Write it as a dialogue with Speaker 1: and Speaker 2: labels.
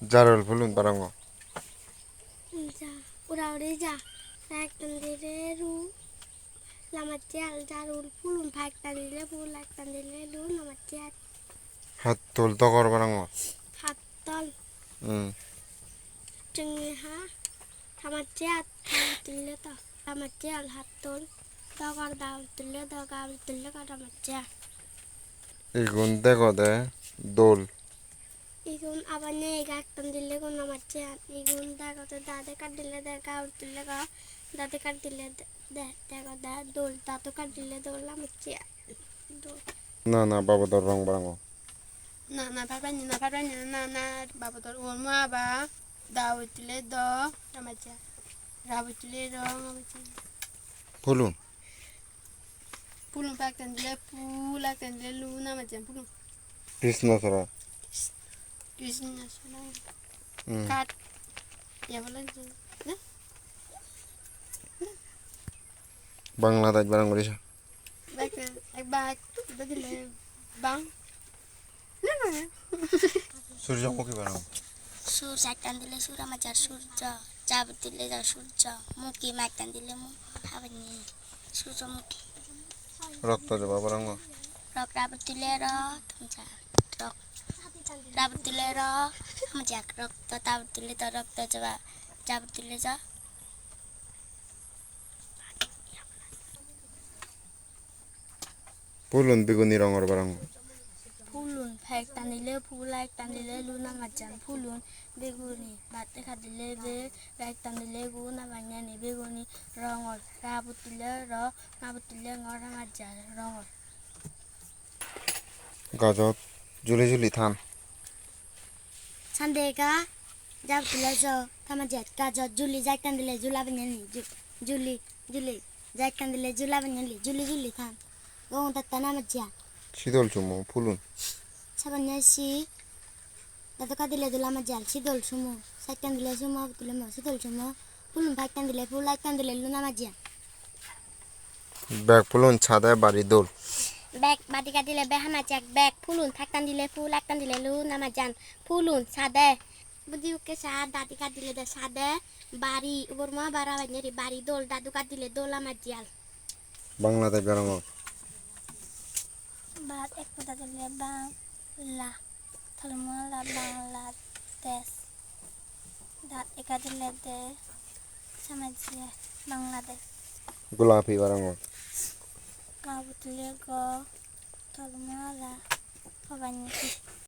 Speaker 1: Fulun barango.
Speaker 2: যা ওরা ওরে যা একটান দিলে রু লামার চেয়াল জারুল ফুলুন ফাইকটান দিলে ফুল একটান দিলে রু লামার চেয়াল
Speaker 1: Hat tol tokor barango.
Speaker 2: হাত তল. চুঙ্গি হা থামার চেয়াল তুললে তো লামার চেয়াল হাত তল দগর দাল তুললে দগাল তুললে কর আমার চেয়াল
Speaker 1: Igun dego de dol.
Speaker 2: ইগুন আবার নেই একটান দিলে কোন আমার ইগুন দেখো তো দাদে কাট দিলে দেখা তুললে কা দাদে কাট দিলে দে দেখো দা দোল দাদু কাট দিলে দোল আমার দোল
Speaker 1: dor rong barango.
Speaker 3: na na papanya na papanya na na babador ulma ba dawitile do ramaja rabitile do ramaja
Speaker 1: Fulun.
Speaker 3: pulun paktan dile pula kan dile lu na majan pulun
Speaker 1: Krishna sara.
Speaker 3: krishna sana
Speaker 1: Hmm.
Speaker 3: kat ya bolan je na
Speaker 1: Bangladesh barango disa.
Speaker 3: bak ek bak badile bang na na
Speaker 1: Surjamukhi barango.
Speaker 2: সূর্য একটান দিলে সূর্য আমার যার সূর্য চাপ দিলে যার সূর্য মুখি মাকটান দিলে মুখ আবার নেই সূর্যমুখী
Speaker 1: Rokta jaba barango.
Speaker 2: Rock Rawat দিলে র যা রক রাবত দিলে র যাক রক্ত দিলে তো রক্ত যাবা চাপ দিলে যা
Speaker 1: Fulun biguni rongor barango.
Speaker 2: ফুলুন একটান দিলে ফুল একটান দিলে লুন যান ফুলুন বেগুনি ভাতে খা দিলে বে একটান দিলে গুণ আমার জানি বেগুনি রঙর রাবত দিলে র রাবত দিলে ngor আমার রঙর
Speaker 1: Gajot. Juli juli than.
Speaker 2: sandeeka jab kulaso tama jet ka jo juli jai kan dile jula banyani juli juli jai kan dile jula banyani juli juli tham gong ta tana majja
Speaker 1: sidol chumo
Speaker 2: pulun sabanya si দাদকা দিলে দিলাম জাল শীতল Sumo সাইকান দিলে Sumo দিলে মো শীতল Sumo ফুলুন ভাইকান দিলে ফুল আইকান দিলে লুনা মাজিয়া
Speaker 1: ব্যাগ ফুলুন ছাদে বাড়ি দোল
Speaker 2: ব্যাগ বাটি কাটিলে বেহামা চেক ব্যাগ ফুলুন থাকতান দিলে ফুল একটান দিলে লু নামা যান ফুলুন সাদে। বুদ্ধি ওকে সাদ দাদি কাট দিলে দে সাদে। বাড়ি উপর মা বাড়া বাজে বাড়ি দোল দাদু কাট দিলে দোল আমার জিয়াল।
Speaker 1: Bangladesh barango.
Speaker 2: বাদ এক কথা দিলে বাংলা। থলমলা বাংলাদেশ দাঁত একা দিলে দে। সামাজিয়া বাংলাদেশ
Speaker 1: Gulapi barango.
Speaker 2: কাবুতলে গ থলমলা হবানি